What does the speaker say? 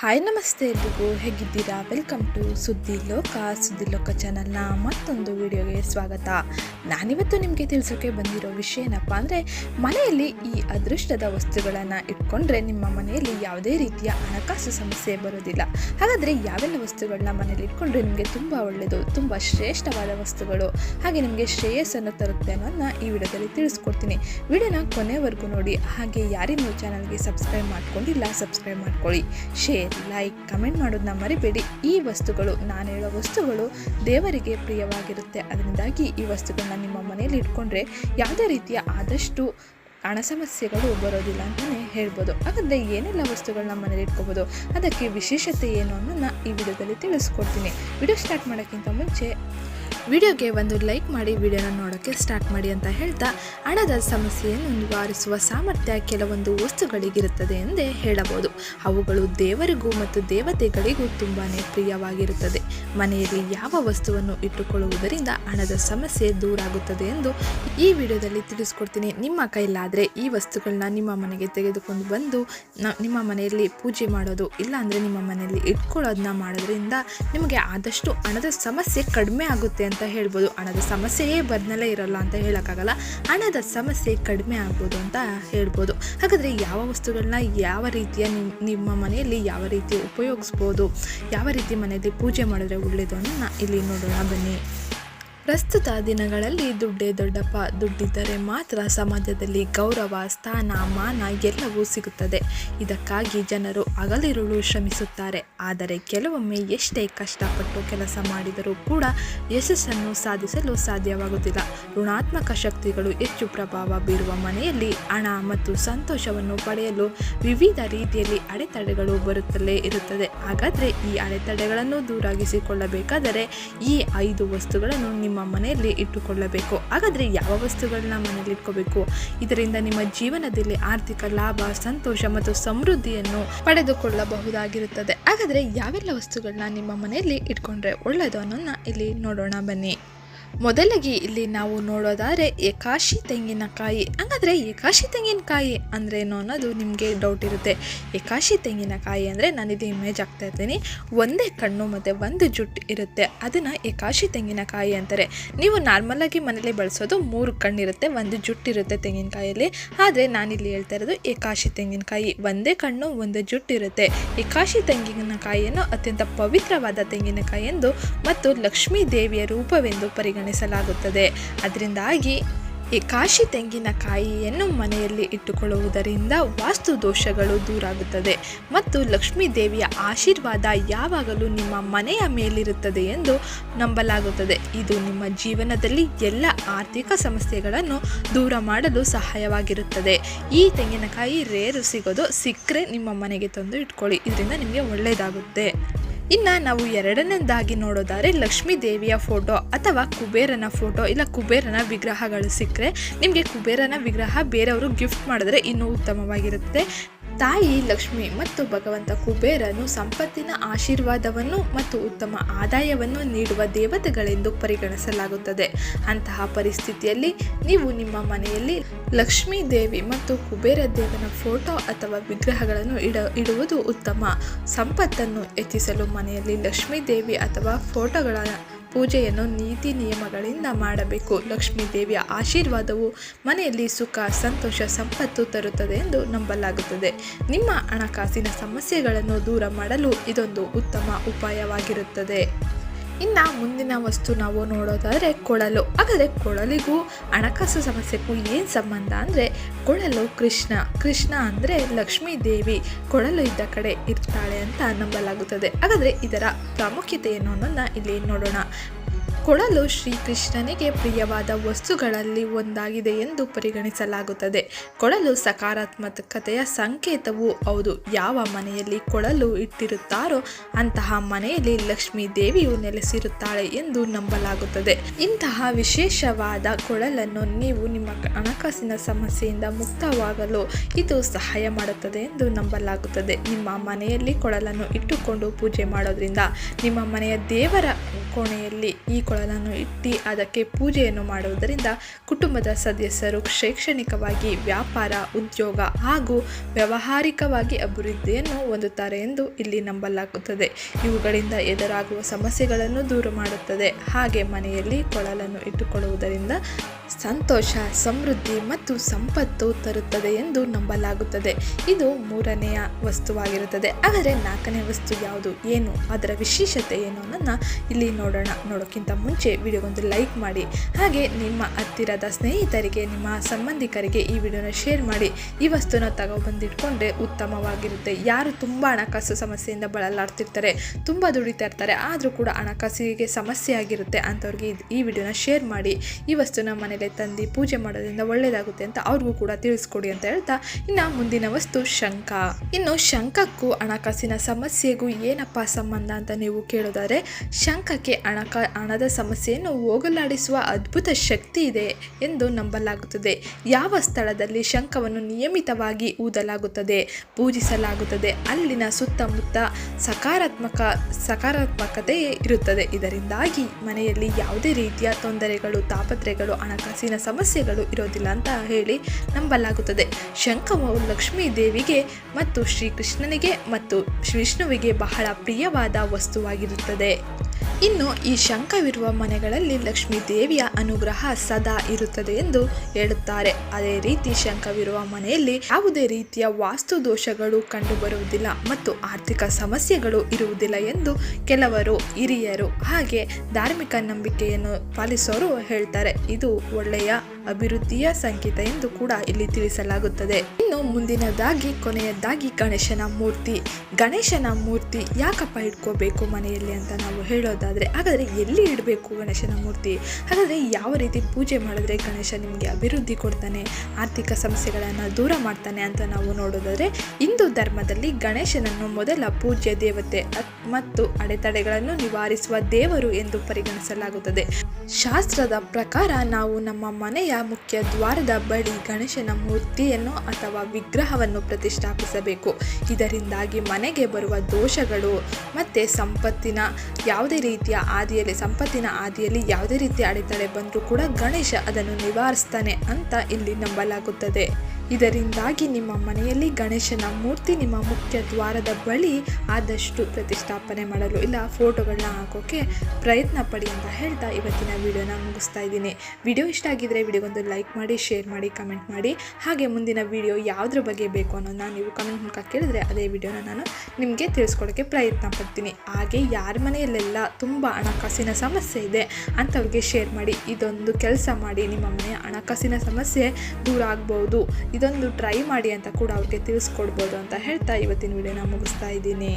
Hi ನಮಸ್ತೆ ಎಲ್ರಿಗೂ, ಹೇಗಿದ್ದೀರಾ? ವೆಲ್ಕಮ್ ಟು ಸುದ್ದಿ ಲೋಕ. ಸುದ್ದಿ ಲೋಕ ಚಾನಲ್ನ ಮತ್ತೊಂದು ವಿಡಿಯೋಗೆ ಸ್ವಾಗತ. ನಾನಿವತ್ತು ನಿಮಗೆ ತಿಳಿಸೋಕೆ ಬಂದಿರೋ ವಿಷಯ ಏನಪ್ಪ ಅಂದರೆ, ಮನೆಯಲ್ಲಿ ಈ ಅದೃಷ್ಟದ ವಸ್ತುಗಳನ್ನು ಇಟ್ಕೊಂಡ್ರೆ ನಿಮ್ಮ ಮನೆಯಲ್ಲಿ ಯಾವುದೇ ರೀತಿಯ ಹಣಕಾಸು ಸಮಸ್ಯೆ ಬರೋದಿಲ್ಲ. ಹಾಗಾದರೆ ಯಾವೆಲ್ಲ ವಸ್ತುಗಳನ್ನ ಮನೆಯಲ್ಲಿ ಇಟ್ಕೊಂಡ್ರೆ ನಿಮಗೆ ತುಂಬ ಒಳ್ಳೆಯದು ತುಂಬ ಶ್ರೇಷ್ಠವಾದ ವಸ್ತುಗಳು ಹಾಗೆ ನಿಮಗೆ ಶ್ರೇಯಸ್ಸನ್ನು ತರುತ್ತೆ ಅನ್ನೋದನ್ನ ಈ ವಿಡಿಯೋದಲ್ಲಿ ತಿಳಿಸ್ಕೊಡ್ತೀನಿ. ವಿಡಿಯೋನ ಕೊನೆವರೆಗೂ ನೋಡಿ, ಹಾಗೆ ಯಾರಿನ್ನೂ ಚಾನಲ್ಗೆ ಸಬ್ಸ್ಕ್ರೈಬ್ ಮಾಡ್ಕೊಂಡಿಲ್ಲ ಸಬ್ಸ್ಕ್ರೈಬ್ ಮಾಡ್ಕೊಳ್ಳಿ. ಶೇರ್ ಲೈಕ್ ಕಮೆಂಟ್ ಮಾಡೋದನ್ನ ಮರಿಬೇಡಿ. ಈ ವಸ್ತುಗಳು, ನಾನು ಹೇಳೋ ವಸ್ತುಗಳು ದೇವರಿಗೆ ಪ್ರಿಯವಾಗಿರುತ್ತೆ. ಅದರಿಂದಾಗಿ ಈ ವಸ್ತುಗಳನ್ನ ನಿಮ್ಮ ಮನೆಯಲ್ಲಿ ಇಟ್ಕೊಂಡ್ರೆ ಯಾವುದೇ ರೀತಿಯ ಆದಷ್ಟು ಹಣ ಸಮಸ್ಯೆಗಳು ಬರೋದಿಲ್ಲ ಅಂತಲೇ ಹೇಳ್ಬೋದು. ಹಾಗಾದರೆ ಏನೆಲ್ಲ ವಸ್ತುಗಳನ್ನ ಮನೇಲಿ ಇಟ್ಕೋಬೋದು, ಅದಕ್ಕೆ ವಿಶೇಷತೆ ಏನು ಅನ್ನೋದನ್ನ ಈ ವಿಡಿಯೋದಲ್ಲಿ ತಿಳಿಸ್ಕೊಡ್ತೀನಿ. ವಿಡಿಯೋ ಸ್ಟಾರ್ಟ್ ಮಾಡೋಕ್ಕಿಂತ ಮುಂಚೆ ವಿಡಿಯೋಗೆ ಒಂದು ಲೈಕ್ ಮಾಡಿ, ವಿಡಿಯೋನ ನೋಡೋಕ್ಕೆ ಸ್ಟಾರ್ಟ್ ಮಾಡಿ ಅಂತ ಹೇಳ್ತಾ ಹಣದ ಸಮಸ್ಯೆಯನ್ನು ನಿವಾರಿಸುವ ಸಾಮರ್ಥ್ಯ ಕೆಲವೊಂದು ವಸ್ತುಗಳಿಗಿರುತ್ತದೆ ಎಂದೇ ಹೇಳಬಹುದು. ಅವುಗಳು ದೇವರಿಗೂ ಮತ್ತು ದೇವತೆಗಳಿಗೂ ತುಂಬಾ ಪ್ರಿಯವಾಗಿರುತ್ತದೆ. ಮನೆಯಲ್ಲಿ ಯಾವ ವಸ್ತುವನ್ನು ಇಟ್ಟುಕೊಳ್ಳುವುದರಿಂದ ಹಣದ ಸಮಸ್ಯೆ ದೂರಾಗುತ್ತದೆ ಎಂದು ಈ ವಿಡಿಯೋದಲ್ಲಿ ತಿಳಿಸ್ಕೊಡ್ತೀನಿ. ನಿಮ್ಮ ಕೈಲಾದರೆ ಈ ವಸ್ತುಗಳನ್ನ ನಿಮ್ಮ ಮನೆಗೆ ತೆಗೆದುಕೊಂಡು ಬಂದು ನಿಮ್ಮ ಮನೆಯಲ್ಲಿ ಪೂಜೆ ಮಾಡೋದು, ಇಲ್ಲಾಂದರೆ ನಿಮ್ಮ ಮನೆಯಲ್ಲಿ ಇಟ್ಕೊಳ್ಳೋದನ್ನ ಮಾಡೋದ್ರಿಂದ ನಿಮಗೆ ಆದಷ್ಟು ಹಣದ ಸಮಸ್ಯೆ ಕಡಿಮೆ ಆಗುತ್ತೆ ಅಂತ ಹೇಳ್ಬೋದು. ಹಣದ ಸಮಸ್ಯೆಯೇ ಬಂದಲೇ ಇರಲ್ಲ ಅಂತ ಹೇಳೋಕ್ಕಾಗಲ್ಲ. ಹಣದ ಸಮಸ್ಯೆ ಕಡಿಮೆ ಆಗ್ಬೋದು ಅಂತ ಹೇಳ್ಬೋದು. ಹಾಗಾದರೆ ಯಾವ ವಸ್ತುಗಳನ್ನ ಯಾವ ರೀತಿಯ ನಿಮ್- ನಿಮ್ಮ ಮನೆಯಲ್ಲಿ ಯಾವ ರೀತಿ ಉಪಯೋಗಿಸ್ಬೋದು? ಯಾವ ರೀತಿ ಮನೆಯಲ್ಲಿ ಪೂಜೆ ಮಾಡಿದ್ರೆ ಒಳ್ಳೆಯದು ಅನ್ನೋದನ್ನ ಇಲ್ಲಿ ನೋಡೋಣ ಬನ್ನಿ. ಪ್ರಸ್ತುತ ದಿನಗಳಲ್ಲಿ ದುಡ್ಡೇ ದೊಡ್ಡಪ್ಪ. ದುಡ್ಡಿದ್ದರೆ ಮಾತ್ರ ಸಮಾಜದಲ್ಲಿ ಗೌರವ, ಸ್ಥಾನ, ಮಾನ ಎಲ್ಲವೂ ಸಿಗುತ್ತದೆ. ಇದಕ್ಕಾಗಿ ಜನರು ಹಗಲಿರುಳು ಶ್ರಮಿಸುತ್ತಾರೆ. ಆದರೆ ಕೆಲವೊಮ್ಮೆ ಎಷ್ಟೇ ಕಷ್ಟಪಟ್ಟು ಕೆಲಸ ಮಾಡಿದರೂ ಕೂಡ ಯಶಸ್ಸನ್ನು ಸಾಧಿಸಲು ಸಾಧ್ಯವಾಗುತ್ತಿಲ್ಲ. ಋಣಾತ್ಮಕ ಶಕ್ತಿಗಳು ಹೆಚ್ಚು ಪ್ರಭಾವ ಬೀರುವ ಮನೆಯಲ್ಲಿ ಹಣ ಮತ್ತು ಸಂತೋಷವನ್ನು ಪಡೆಯಲು ವಿವಿಧ ರೀತಿಯಲ್ಲಿ ಅಡೆತಡೆಗಳು ಬರುತ್ತಲೇ ಇರುತ್ತದೆ. ಹಾಗಾದರೆ ಈ ಅಡೆತಡೆಗಳನ್ನು ದೂರಾಗಿಸಿಕೊಳ್ಳಬೇಕಾದರೆ ಈ ಐದು ವಸ್ತುಗಳನ್ನು ನಿಮ್ಮ ಮನೆಯಲ್ಲಿ ಇಟ್ಟುಕೊಳ್ಳಬೇಕು. ಹಾಗಾದರೆ ಯಾವ ವಸ್ತುಗಳನ್ನ ಮನೆಯಲ್ಲಿ ಇಟ್ಕೋಬೇಕು? ಇದರಿಂದ ನಿಮ್ಮ ಜೀವನದಲ್ಲಿ ಆರ್ಥಿಕ ಲಾಭ, ಸಂತೋಷ ಮತ್ತು ಸಮೃದ್ಧಿಯನ್ನು ಪಡೆದುಕೊಳ್ಳಬಹುದಾಗಿರುತ್ತದೆ. ಹಾಗಾದರೆ ಯಾವೆಲ್ಲ ವಸ್ತುಗಳನ್ನ ನಿಮ್ಮ ಮನೆಯಲ್ಲಿ ಇಟ್ಕೊಂಡ್ರೆ ಒಳ್ಳೆಯದು ಅನ್ನೋದನ್ನ ಇಲ್ಲಿ ನೋಡೋಣ ಬನ್ನಿ. ಮೊದಲಿಗೆ ಇಲ್ಲಿ ನಾವು ನೋಡೋದಾದರೆ ಏಕಾಶಿ ತೆಂಗಿನಕಾಯಿ. ಹಂಗಾದ್ರೆ ಏಕಾಶಿ ತೆಂಗಿನಕಾಯಿ ಅಂದ್ರೇನು ಅನ್ನೋದು ನಿಮಗೆ ಡೌಟ್ ಇರುತ್ತೆ. ಏಕಾಶಿ ತೆಂಗಿನಕಾಯಿ ಅಂದರೆ ನಾನಿದು ಇಮೇಜ್ ಆಗ್ತಾ ಇರ್ತೀನಿ. ಒಂದೇ ಕಣ್ಣು ಮತ್ತು ಒಂದು ಜುಟ್ಟು ಇರುತ್ತೆ. ಅದನ್ನು ಏಕಾಶಿ ತೆಂಗಿನಕಾಯಿ ಅಂತಾರೆ. ನೀವು ನಾರ್ಮಲಾಗಿ ಮನೇಲಿ ಬಳಸೋದು ಮೂರು ಕಣ್ಣಿರುತ್ತೆ, ಒಂದು ಜುಟ್ಟಿರುತ್ತೆ ತೆಂಗಿನಕಾಯಲ್ಲಿ. ಆದರೆ ನಾನಿಲ್ಲಿ ಹೇಳ್ತಾ ಇರೋದು ಏಕಾಶಿ ತೆಂಗಿನಕಾಯಿ. ಒಂದೇ ಕಣ್ಣು, ಒಂದು ಜುಟ್ಟಿರುತ್ತೆ ಏಕಾಶಿ ತೆಂಗಿನಕಾಯಿಯನ್ನು ಅತ್ಯಂತ ಪವಿತ್ರವಾದ ತೆಂಗಿನಕಾಯಿ ಎಂದು ಮತ್ತು ಲಕ್ಷ್ಮೀ ದೇವಿಯ ರೂಪವೆಂದು ಪರಿಗಣಿಸಲಾಗುತ್ತದೆ ಅದರಿಂದಾಗಿ ಈ ಕಾಶಿ ತೆಂಗಿನಕಾಯಿಯನ್ನು ಮನೆಯಲ್ಲಿ ಇಟ್ಟುಕೊಳ್ಳುವುದರಿಂದ ವಾಸ್ತು ದೋಷಗಳು ದೂರಾಗುತ್ತದೆ ಮತ್ತು ಲಕ್ಷ್ಮೀ ದೇವಿಯ ಆಶೀರ್ವಾದ ಯಾವಾಗಲೂ ನಿಮ್ಮ ಮನೆಯ ಮೇಲಿರುತ್ತದೆ ಎಂದು ನಂಬಲಾಗುತ್ತದೆ. ಇದು ನಿಮ್ಮ ಜೀವನದಲ್ಲಿ ಎಲ್ಲ ಆರ್ಥಿಕ ಸಮಸ್ಯೆಗಳನ್ನು ದೂರ ಮಾಡಲು ಸಹಾಯವಾಗಿರುತ್ತದೆ. ಈ ತೆಂಗಿನಕಾಯಿ ರೇರು ಸಿಗೋದು ಸಿಕ್ಕರೆ ನಿಮ್ಮ ಮನೆಗೆ ತಂದು ಇಟ್ಕೊಳ್ಳಿ. ಇದರಿಂದ ನಿಮಗೆ ಒಳ್ಳೆಯದಾಗುತ್ತೆ ಇನ್ನು ನಾವು ಎರಡನೇದಾಗಿ ನೋಡೋದಾದ್ರೆ ಲಕ್ಷ್ಮೀ ದೇವಿಯ ಫೋಟೋ ಅಥವಾ ಕುಬೇರನ ಫೋಟೋ ಇಲ್ಲ ಕುಬೇರನ ವಿಗ್ರಹಗಳು ಸಿಕ್ಕರೆ ನಿಮಗೆ ಕುಬೇರನ ವಿಗ್ರಹ ಬೇರೆಯವರು ಗಿಫ್ಟ್ ಮಾಡಿದ್ರೆ ಇನ್ನೂ ಉತ್ತಮವಾಗಿರುತ್ತೆ. ತಾಯಿ ಲಕ್ಷ್ಮಿ ಮತ್ತು ಭಗವಂತ ಕುಬೇರನು ಸಂಪತ್ತಿನ ಆಶೀರ್ವಾದವನ್ನು ಮತ್ತು ಉತ್ತಮ ಆದಾಯವನ್ನು ನೀಡುವ ದೇವತೆಗಳೆಂದು ಪರಿಗಣಿಸಲಾಗುತ್ತದೆ. ಅಂತಹ ಪರಿಸ್ಥಿತಿಯಲ್ಲಿ ನೀವು ನಿಮ್ಮ ಮನೆಯಲ್ಲಿ ಲಕ್ಷ್ಮೀ ದೇವಿ ಮತ್ತು ಕುಬೇರ ದೇವನ ಫೋಟೋ ಅಥವಾ ವಿಗ್ರಹಗಳನ್ನು ಇಡ, ಇಡುವುದು ಉತ್ತಮ. ಸಂಪತ್ತನ್ನು ಹೆಚ್ಚಿಸಲು ಮನೆಯಲ್ಲಿ ಲಕ್ಷ್ಮೀ ದೇವಿ ಅಥವಾ ಫೋಟೋಗಳ ಪೂಜೆಯನ್ನು ನೀತಿ ನಿಯಮಗಳಿಂದ ಮಾಡಬೇಕು. ಲಕ್ಷ್ಮೀ ದೇವಿಯ ಆಶೀರ್ವಾದವು ಮನೆಯಲ್ಲಿ ಸುಖ, ಸಂತೋಷ, ಸಂಪತ್ತು ತರುತ್ತದೆ ಎಂದು ನಂಬಲಾಗುತ್ತದೆ. ನಿಮ್ಮ ಹಣಕಾಸಿನ ಸಮಸ್ಯೆಗಳನ್ನು ದೂರ ಮಾಡಲು ಇದೊಂದು ಉತ್ತಮ ಉಪಾಯವಾಗಿರುತ್ತದೆ. ಇನ್ನು ಮುಂದಿನ ವಸ್ತು ನಾವು ನೋಡೋದಾದರೆ ಕೊಳಲು. ಹಾಗಾದರೆ ಕೊಳಲಿಗೂ ಹಣಕಾಸು ಸಮಸ್ಯೆಗೂ ಏನು ಸಂಬಂಧ ಅಂದರೆ ಕೊಳಲು ಕೃಷ್ಣ. ಕೃಷ್ಣ ಅಂದರೆ ಲಕ್ಷ್ಮೀ ದೇವಿ. ಕೊಳಲು ಇದ್ದ ಕಡೆ ಇರ್ತಾಳೆ ಅಂತ ನಂಬಲಾಗುತ್ತದೆ. ಹಾಗಾದರೆ ಇದರ ಪ್ರಾಮುಖ್ಯತೆ ಏನು ಅನ್ನೋದನ್ನ ಇಲ್ಲಿ ನೋಡೋಣ. ಕೊಳಲು ಶ್ರೀಕೃಷ್ಣನಿಗೆ ಪ್ರಿಯವಾದ ವಸ್ತುಗಳಲ್ಲಿ ಒಂದಾಗಿದೆ ಎಂದು ಪರಿಗಣಿಸಲಾಗುತ್ತದೆ. ಕೊಳಲು ಸಕಾರಾತ್ಮಕತೆಯ ಸಂಕೇತವು ಹೌದು. ಯಾವ ಮನೆಯಲ್ಲಿ ಕೊಳಲು ಇಟ್ಟಿರುತ್ತಾರೋ ಅಂತಹ ಮನೆಯಲ್ಲಿ ಲಕ್ಷ್ಮೀ ದೇವಿಯು ನೆಲೆಸಿರುತ್ತಾಳೆ ಎಂದು ನಂಬಲಾಗುತ್ತದೆ. ಇಂತಹ ವಿಶೇಷವಾದ ಕೊಳಲನ್ನು ನೀವು ನಿಮ್ಮ ಹಣಕಾಸಿನ ಸಮಸ್ಯೆಯಿಂದ ಮುಕ್ತವಾಗಲು ಇದು ಸಹಾಯ ಮಾಡುತ್ತದೆ ಎಂದು ನಂಬಲಾಗುತ್ತದೆ. ನಿಮ್ಮ ಮನೆಯಲ್ಲಿ ಕೊಳಲನ್ನು ಇಟ್ಟುಕೊಂಡು ಪೂಜೆ ಮಾಡೋದ್ರಿಂದ ನಿಮ್ಮ ಮನೆಯ ದೇವರ ಕೋಣೆಯಲ್ಲಿ ಈ ಕೊಳ ಕೊಳಲನ್ನು ಇಟ್ಟು ಅದಕ್ಕೆ ಪೂಜೆಯನ್ನು ಮಾಡುವುದರಿಂದ ಕುಟುಂಬದ ಸದಸ್ಯರು ಶೈಕ್ಷಣಿಕವಾಗಿ ವ್ಯಾಪಾರ, ಉದ್ಯೋಗ ಹಾಗೂ ವ್ಯಾವಹಾರಿಕವಾಗಿ ಅಭಿವೃದ್ಧಿಯನ್ನು ಹೊಂದುತ್ತಾರೆ ಎಂದು ಇಲ್ಲಿ ನಂಬಲಾಗುತ್ತದೆ. ಇವುಗಳಿಂದ ಎದುರಾಗುವ ಸಮಸ್ಯೆಗಳನ್ನು ದೂರ ಮಾಡುತ್ತದೆ. ಹಾಗೆ ಮನೆಯಲ್ಲಿ ಕೊಳಲನ್ನು ಇಟ್ಟುಕೊಳ್ಳುವುದರಿಂದ ಸಂತೋಷ, ಸಮೃದ್ಧಿ ಮತ್ತು ಸಂಪತ್ತು ತರುತ್ತದೆ ಎಂದು ನಂಬಲಾಗುತ್ತದೆ. ಇದು ಮೂರನೆಯ ವಸ್ತುವಾಗಿರುತ್ತದೆ. ಆದರೆ ನಾಲ್ಕನೇ ವಸ್ತು ಯಾವುದು, ಏನು, ಅದರ ವಿಶೇಷತೆ ಏನು ಅನ್ನೋದನ್ನ ಇಲ್ಲಿ ನೋಡೋಣ. ನೋಡೋಕ್ಕಿಂತ ಮುಂಚೆ ವಿಡಿಯೋಗೊಂದು ಲೈಕ್ ಮಾಡಿ. ಹಾಗೆ ನಿಮ್ಮ ಹತ್ತಿರದ ಸ್ನೇಹಿತರಿಗೆ, ನಿಮ್ಮ ಸಂಬಂಧಿಕರಿಗೆ ಈ ವಿಡಿಯೋನ ಶೇರ್ ಮಾಡಿ. ಈ ವಸ್ತುನ ತಗೊಬಂದಿಟ್ಕೊಂಡ್ರೆ ಉತ್ತಮವಾಗಿರುತ್ತೆ. ಯಾರು ತುಂಬ ಹಣಕಾಸು ಸಮಸ್ಯೆಯಿಂದ ಬಳಲಾಡ್ತಿರ್ತಾರೆ, ತುಂಬ ದುಡಿತಾ ಇರ್ತಾರೆ, ಆದರೂ ಕೂಡ ಹಣಕಾಸಿಗೆ ಸಮಸ್ಯೆ ಆಗಿರುತ್ತೆ ಅಂಥವ್ರಿಗೆ ಈ ವಿಡಿಯೋನ ಶೇರ್ ಮಾಡಿ. ಈ ವಸ್ತುನ ಮನೇಲಿ ತಂದು ಪೂಜೆ ಮಾಡೋದ್ರಿಂದ ಒಳ್ಳೆಯದಾಗುತ್ತೆ ಅಂತ ಅವ್ರಿಗೂ ಕೂಡ ತಿಳಿಸ್ಕೊಡಿ ಅಂತ ಹೇಳ್ತಾ ಇನ್ನು ಮುಂದಿನ ವಸ್ತು ಶಂಖ. ಇನ್ನು ಶಂಖಕ್ಕೂ ಹಣಕಾಸಿನ ಸಮಸ್ಯೆಗೂ ಏನಪ್ಪ ಸಂಬಂಧ ಅಂತ ನೀವು ಕೇಳೋದಾದ್ರೆ ಶಂಖಕ್ಕೆ ಹಣಕಾ, ಹಣದ ಸಮಸ್ಯೆಯನ್ನು ಹೋಗಲಾಡಿಸುವ ಅದ್ಭುತ ಶಕ್ತಿ ಇದೆ ಎಂದು ನಂಬಲಾಗುತ್ತದೆ. ಯಾವ ಸ್ಥಳದಲ್ಲಿ ಶಂಖವನ್ನು ನಿಯಮಿತವಾಗಿ ಊದಲಾಗುತ್ತದೆ? ಪೂಜಿಸಲಾಗುತ್ತದೆ. ಅಲ್ಲಿನ ಸುತ್ತಮುತ್ತ ಸಕಾರಾತ್ಮಕ ಸಕಾರಾತ್ಮಕತೆ ಇರುತ್ತದೆ. ಇದರಿಂದಾಗಿ ಮನೆಯಲ್ಲಿ ಯಾವುದೇ ರೀತಿಯ ತೊಂದರೆಗಳು ತಾಪತ್ರೆಗಳು ಹಣಕಾಸಿನ ಸಮಸ್ಯೆಗಳು ಇರೋದಿಲ್ಲ ಅಂತ ಹೇಳಿ ನಂಬಲಾಗುತ್ತದೆ. ಶಂಖವು ಲಕ್ಷ್ಮೀ ದೇವಿಗೆ ಮತ್ತು ಶ್ರೀಕೃಷ್ಣನಿಗೆ ಮತ್ತು ವಿಷ್ಣುವಿಗೆ ಬಹಳ ಪ್ರಿಯವಾದ ವಸ್ತುವಾಗಿರುತ್ತದೆ. ಇನ್ನು ಈ ಶಂಖವಿರುವ ಮನೆಗಳಲ್ಲಿ ಲಕ್ಷ್ಮೀ ದೇವಿಯ ಅನುಗ್ರಹ ಸದಾ ಇರುತ್ತದೆ ಎಂದು ಹೇಳುತ್ತಾರೆ. ಅದೇ ರೀತಿ ಶಂಖವಿರುವ ಮನೆಯಲ್ಲಿ ಯಾವುದೇ ರೀತಿಯ ವಾಸ್ತು ದೋಷಗಳು ಕಂಡುಬರುವುದಿಲ್ಲ ಮತ್ತು ಆರ್ಥಿಕ ಸಮಸ್ಯೆಗಳು ಇರುವುದಿಲ್ಲ ಎಂದು ಕೆಲವರು ಹಿರಿಯರು ಹಾಗೆ ಧಾರ್ಮಿಕ ನಂಬಿಕೆಯನ್ನು ಪಾಲಿಸೋರು ಹೇಳ್ತಾರೆ. ಇದು ಒಳ್ಳೆಯ ಅಭಿವೃದ್ಧಿಯ ಸಂಕೇತ ಎಂದು ಕೂಡ ಇಲ್ಲಿ ತಿಳಿಸಲಾಗುತ್ತದೆ. ಇನ್ನು ಮುಂದಿನದಾಗಿ, ಕೊನೆಯದಾಗಿ ಗಣೇಶನ ಮೂರ್ತಿ. ಗಣೇಶನ ಮೂರ್ತಿ ಯಾಕಪ್ಪ ಇಟ್ಕೋಬೇಕು ಮನೆಯಲ್ಲಿ ಅಂತ ನಾವು ಹೇಳೋದಾದ್ರೆ, ಹಾಗಾದ್ರೆ ಎಲ್ಲಿ ಇಡಬೇಕು ಗಣೇಶನ ಮೂರ್ತಿ? ಹಾಗಾದ್ರೆ ಯಾವ ರೀತಿ ಪೂಜೆ ಮಾಡಿದ್ರೆ ಗಣೇಶ ನಿಮಗೆ ಅಭಿವೃದ್ಧಿ ಕೊಡ್ತಾನೆ, ಆರ್ಥಿಕ ಸಮಸ್ಯೆಗಳನ್ನು ದೂರ ಮಾಡ್ತಾನೆ ಅಂತ ನಾವು ನೋಡೋದಾದ್ರೆ, ಹಿಂದೂ ಧರ್ಮದಲ್ಲಿ ಗಣೇಶನನ್ನು ಮೊದಲ ಪೂಜ್ಯ ದೇವತೆ ಮತ್ತು ಅಡೆತಡೆಗಳನ್ನು ನಿವಾರಿಸುವ ದೇವರು ಎಂದು ಪರಿಗಣಿಸಲಾಗುತ್ತದೆ. ಶಾಸ್ತ್ರದ ಪ್ರಕಾರ ನಾವು ನಮ್ಮ ಮನೆಯ ಮುಖ್ಯ ದ್ವಾರದ ಬಳಿ ಗಣೇಶನ ಮೂರ್ತಿಯನ್ನು ಅಥವಾ ವಿಗ್ರಹವನ್ನು ಪ್ರತಿಷ್ಠಾಪಿಸಬೇಕು. ಇದರಿಂದಾಗಿ ಮನೆಗೆ ಬರುವ ದೋಷಗಳು ಮತ್ತು ಸಂಪತ್ತಿನ ಯಾವುದೇ ರೀತಿಯ ಆದಿಯಲ್ಲಿ ಸಂಪತ್ತಿನ ಆದಿಯಲ್ಲಿ ಯಾವುದೇ ರೀತಿಯ ಅಡೆತಡೆ ಬಂದರೂ ಕೂಡ ಗಣೇಶ ಅದನ್ನು ನಿವಾರಿಸ್ತಾನೆ ಅಂತ ಇಲ್ಲಿ ನಂಬಲಾಗುತ್ತದೆ. ಇದರಿಂದಾಗಿ ನಿಮ್ಮ ಮನೆಯಲ್ಲಿ ಗಣೇಶನ ಮೂರ್ತಿ ನಿಮ್ಮ ಮುಖ್ಯ ದ್ವಾರದ ಬಳಿ ಆದಷ್ಟು ಪ್ರತಿಷ್ಠಾಪನೆ ಮಾಡಲು ಇಲ್ಲ, ಫೋಟೋಗಳನ್ನ ಹಾಕೋಕೆ ಪ್ರಯತ್ನ ಪಡಿ ಅಂತ ಹೇಳ್ತಾ ಇವತ್ತಿನ ವಿಡಿಯೋನ ಮುಗಿಸ್ತಾ ಇದ್ದೀನಿ. ವಿಡಿಯೋ ಇಷ್ಟ ಆಗಿದ್ರೆ ವಿಡಿಯೋಗೊಂದು ಲೈಕ್ ಮಾಡಿ, ಶೇರ್ ಮಾಡಿ, ಕಮೆಂಟ್ ಮಾಡಿ. ಹಾಗೆ ಮುಂದಿನ ವಿಡಿಯೋ ಯಾವುದ್ರ ಬಗ್ಗೆ ಬೇಕು ಅನ್ನೋದನ್ನ ನೀವು ಕಮೆಂಟ್ ಮೂಲಕ ಕೇಳಿದ್ರೆ ಅದೇ ವಿಡಿಯೋನ ನಾನು ನಿಮಗೆ ತಿಳಿಸ್ಕೊಡೋಕ್ಕೆ ಪ್ರಯತ್ನ ಪಡ್ತೀನಿ. ಹಾಗೆ ಯಾರ ಮನೆಯಲ್ಲೆಲ್ಲ ತುಂಬ ಹಣಕಾಸಿನ ಸಮಸ್ಯೆ ಇದೆ ಅಂಥವ್ರಿಗೆ ಶೇರ್ ಮಾಡಿ, ಇದೊಂದು ಕೆಲಸ ಮಾಡಿ. ನಿಮ್ಮ ಮನೆಯ ಹಣಕಾಸಿನ ಸಮಸ್ಯೆ ದೂರ ಆಗ್ಬೋದು. ಇದೊಂದು ಟ್ರೈ ಮಾಡಿ ಅಂತ ಕೂಡ ಅವ್ರಿಗೆ ತಿಳಿಸ್ಕೊಡ್ಬೋದು ಅಂತ ಹೇಳ್ತಾ ಇವತ್ತಿನ ವಿಡಿಯೋನ ಮುಗಿಸ್ತಾ ಇದ್ದೀನಿ.